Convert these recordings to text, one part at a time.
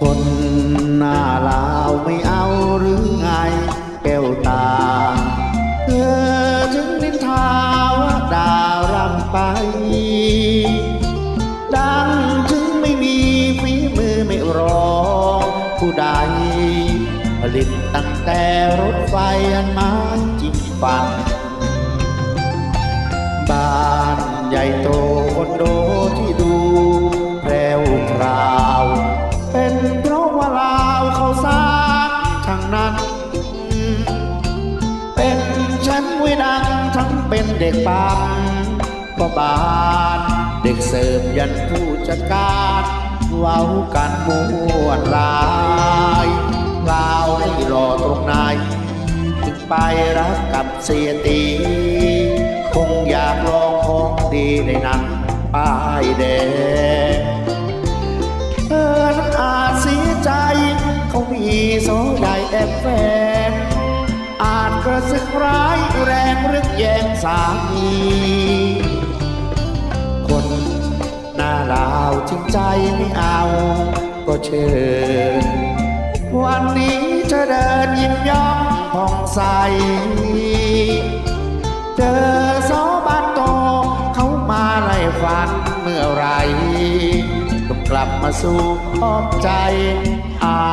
คนหน้าลาวไม่เอาหรือไงแก้วตา เธอถึงนินทาว่าดาวรำไป ดังถึงไม่มีฝีมือไม่รองผู้ใดผลิตตั้งแต่รถไฟอันมาจิ้มฟัน แชมป์วิดังทั้งเป็นเด็กปั๊มก็บานเด็กเสิร์ฟยันผู้จัดการเว้ากันมวนลายลาวให้รอตรงไหนถึงไปรักกับเสียตี คงอยากลองของดีในนังป้ายแดง อาจกระสึกร้ายแรงรึกแย่งสามี คนหน้าลาวจริงใจไม่เอา ก็เชิญ วันนี้จะเดินยิ้มย่องผ่องใส เจอสอบ้านโตเขามาไล่ฟันเมื่อไรต้องกลับมาสู่อ้อมใจอา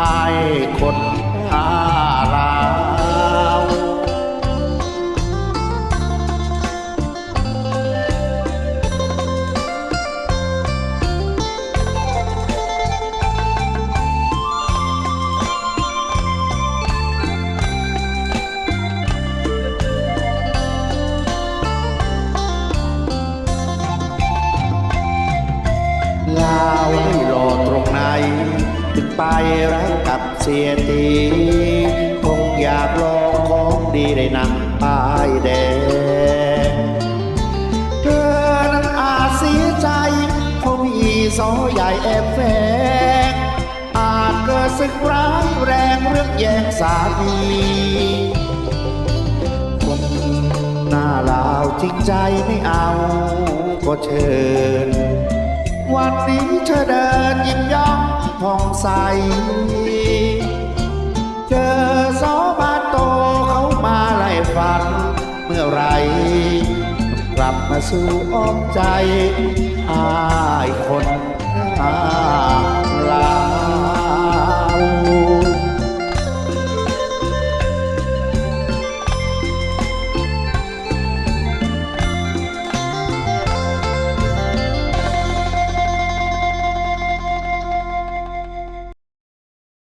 ลาวให้รอตรงไหนถึงไปรักกับเสียตีคงอยากลองของดีในหนังป้ายแดงเธอนั้นอาจเสียใจเขามีโซใหญ่แอบแฝงอาจเกิดศึกร้ายแรงเรื่องแย่งสามีคนหน้าลาวจริงใจไม่เอาก็เชิญ วันนี้เธอเดินยิ้มย่องผ่องใส เจอสอบาโตเขามาไล่ฟัน เมื่อไร กลับมาสู่อ้อมใจอายคน